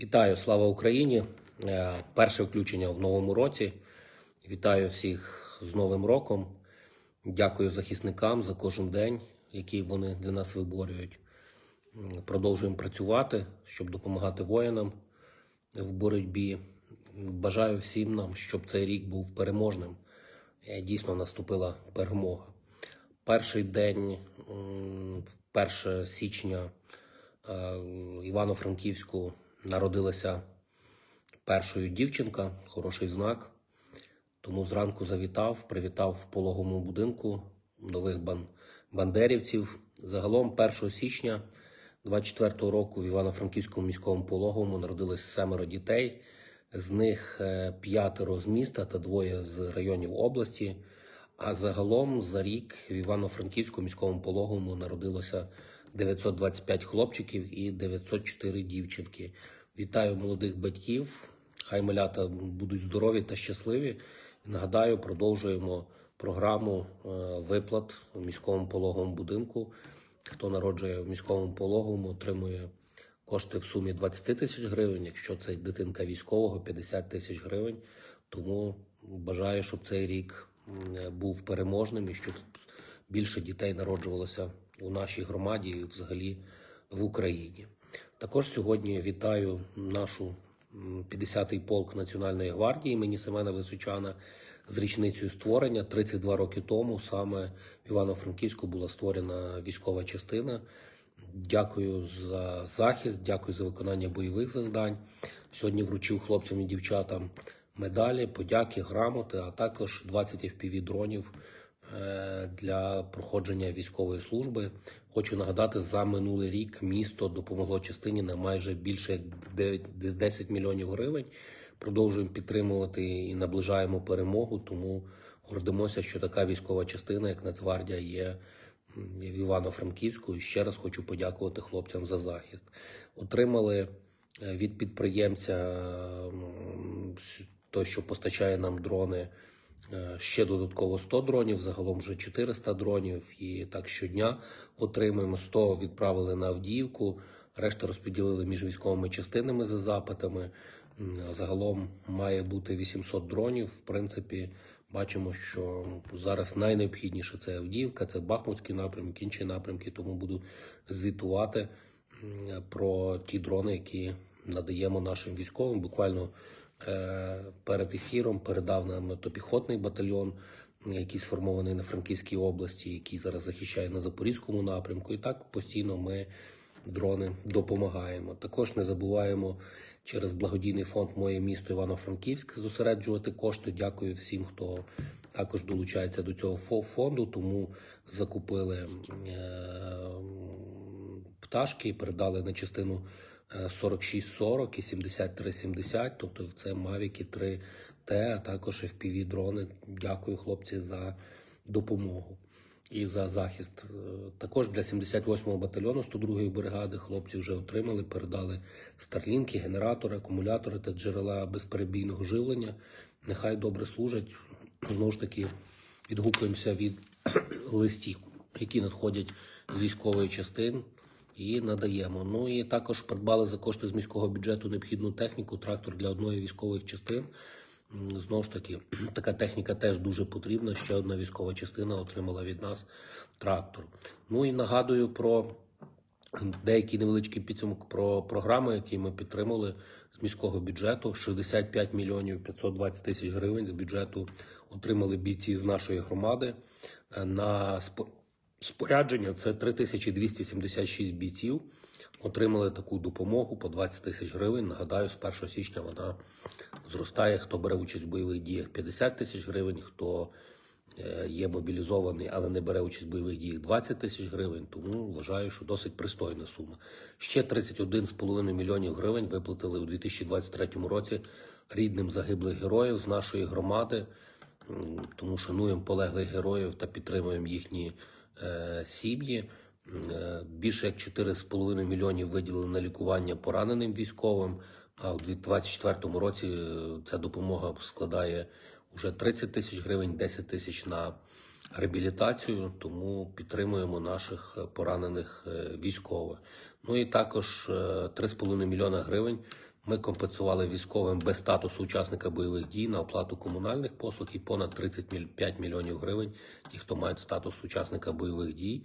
Вітаю, слава Україні! Е, Перше включення в новому році. Вітаю всіх з Новим роком. Дякую захисникам за кожен день, який вони для нас виборюють. Продовжуємо працювати, щоб допомагати воїнам в боротьбі. Бажаю всім нам, щоб цей рік був переможним. Е, Дійсно наступила перемога. Перший день, 1 січня, е, Івано-Франківську народилася першою дівчинка, хороший знак. Тому зранку завітав, привітав в пологовому будинку нових бан- бандерівців. Загалом 1 січня 24 року в Івано-Франківському міському пологовому народилось семеро дітей. З них е, п'ятеро з міста та двоє з районів області. А загалом за рік в Івано-Франківському міському пологовому народилося 925 хлопчиків і 904 дівчинки. Вітаю молодих батьків. Хай малята будуть здорові та щасливі. Нагадаю, продовжуємо програму е, виплат у міському пологовому будинку. Хто народжує в міському пологовому, отримує кошти в сумі 20 тисяч гривень. Якщо це дитинка військового, 50 тисяч гривень. Тому бажаю, щоб цей рік був переможним і щоб більше дітей народжувалося у нашій громаді і взагалі в Україні. Також сьогодні вітаю нашу м, 50-й полк Національної гвардії імені Семена Височана з річницею створення. 32 роки тому саме в Івано-Франківську була створена військова частина. Дякую за захист, дякую за виконання бойових завдань. Сьогодні вручив хлопцям і дівчатам медалі, подяки, грамоти, а також 20 FPV дронів для проходження військової служби. Хочу нагадати, за минулий рік місто допомогло частині на майже більше як 9 10 мільйонів гривень. Продовжуємо підтримувати і наближаємо перемогу. Тому гордимося, що така військова частина, як Нацгвардія, є в Івано-Франківську. І ще раз хочу подякувати хлопцям за захист. Отримали е, від підприємця той, що постачає нам дрони. Е, Ще додатково 100 дронів, загалом вже 400 дронів. І так щодня отримуємо 100 відправили на Авдіївку, решта розподілили між військовими частинами за запитами. Загалом має бути 800 дронів. В принципі, бачимо, що зараз найнеобхідніше це Авдіївка, це Бахмутський напрямок, інші напрямки. Тому буду звітувати про ті дрони, які надаємо нашим військовим. Буквально перед ефіром передав нам мотопіхотний батальйон, який сформований на Франківській області, який зараз захищає на Запорізькому напрямку. І так постійно ми дрони допомагаємо. Також не забуваємо через благодійний фонд Моє місто Івано-Франківськ зосереджувати кошти. Дякую всім, хто також долучається до цього фо- фонду. Тому закупили е, пташки і передали на частину е, 4640 і 7370, тобто це Mavic 3T, а також FPV дрони. Дякую, хлопці, за допомогу і за захист. Е, Також для 78-го батальйону 102-ї бригади хлопці вже отримали, передали старлінки, генератори, акумулятори та джерела безперебійного живлення. Нехай добре служать. Знову ж таки, відгукуємося від листів, які надходять з військової частин. І надаємо. Ну і також придбали за кошти з міського бюджету необхідну техніку, трактор для одної військових частин. Знову ж таки, така техніка теж дуже потрібна. Ще одна військова частина отримала від нас трактор. Ну і нагадую про деякий невеличкий підсумок про програми, які ми підтримали з міського бюджету. 65 мільйонів 520 тисяч гривень з бюджету отримали бійці з нашої громади. Е, На спо- спорядження це 3276 бійців. Отримали таку допомогу по 20 тисяч гривень. Нагадаю, з 1 січня вона зростає. Хто бере участь в бойових діях 50 тисяч гривень, хто е, є мобілізований, але не бере участь в бойових діях 20 тисяч гривень. Тому вважаю, що досить пристойна сума. Ще 31,5 мільйонів гривень виплатили у 2023 році рідним загиблих героїв з нашої громади. Тому шануємо полеглих героїв та підтримуємо їхні сім'ї. М, е, Більше як 4,5 мільйонів виділили на лікування пораненим військовим. А у 2024 році е, ця допомога складає вже 30 тисяч гривень, 10 тисяч на реабілітацію. Тому підтримуємо наших е, поранених е, військових. Ну і також е, 3,5 мільйона гривень Ми компенсували військовим без статусу учасника бойових дій на оплату комунальних послуг і понад 35 мільйонів гривень ті, хто мають статус учасника бойових дій.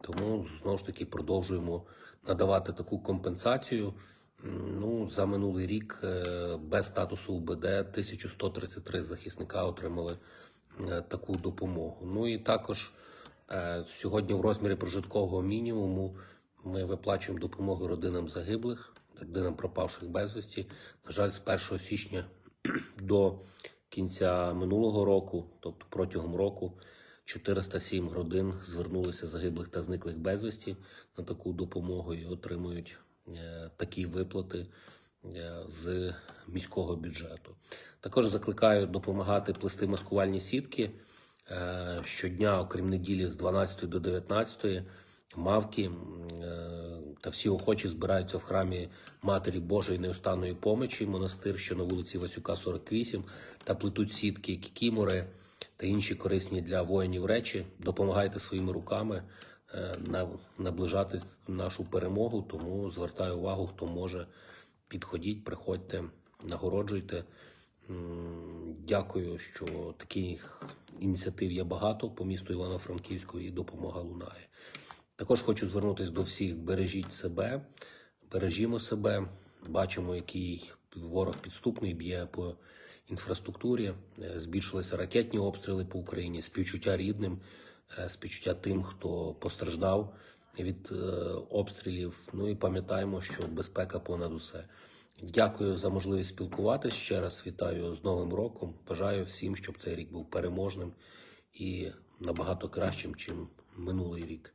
Тому знову ж таки продовжуємо надавати таку компенсацію. Ну, за минулий рік е, без статусу УБД 1133 захисника отримали е, таку допомогу. Ну і також е, сьогодні в розмірі прожиткового мінімуму ми виплачуємо допомогу родинам загиблих, родинам пропавших безвісті. На жаль, з 1 січня до кінця минулого року, тобто протягом року, 407 родин звернулися загиблих та зниклих безвісті на таку допомогу і отримують е, такі виплати е, з міського бюджету. Також закликаю допомагати плести маскувальні сітки е, щодня, окрім неділі, з 12 до 19 мавки та всі охочі збираються в храмі Матері Божої неустанної помочі, монастир, що на вулиці Васюка, 48, та плетуть сітки, кікімори та інші корисні для воїнів речі. Допомагайте своїми руками е, наближати нашу перемогу. Тому звертаю увагу, хто може, підходіть, приходьте, нагороджуйте. Дякую, що таких ініціатив є багато по місту Івано-Франківську і допомога лунає. Також хочу звернутися до всіх: бережіть себе, бережімо себе. Бачимо, який ворог підступний б'є по інфраструктурі. Е, Збільшилися ракетні обстріли по Україні, співчуття рідним, е, співчуття тим, хто постраждав від е, обстрілів. Ну і пам'ятаємо, що безпека понад усе. Дякую за можливість спілкуватися. Ще раз вітаю з Новим роком. Бажаю всім, щоб цей рік був переможним і набагато кращим, чим минулий рік.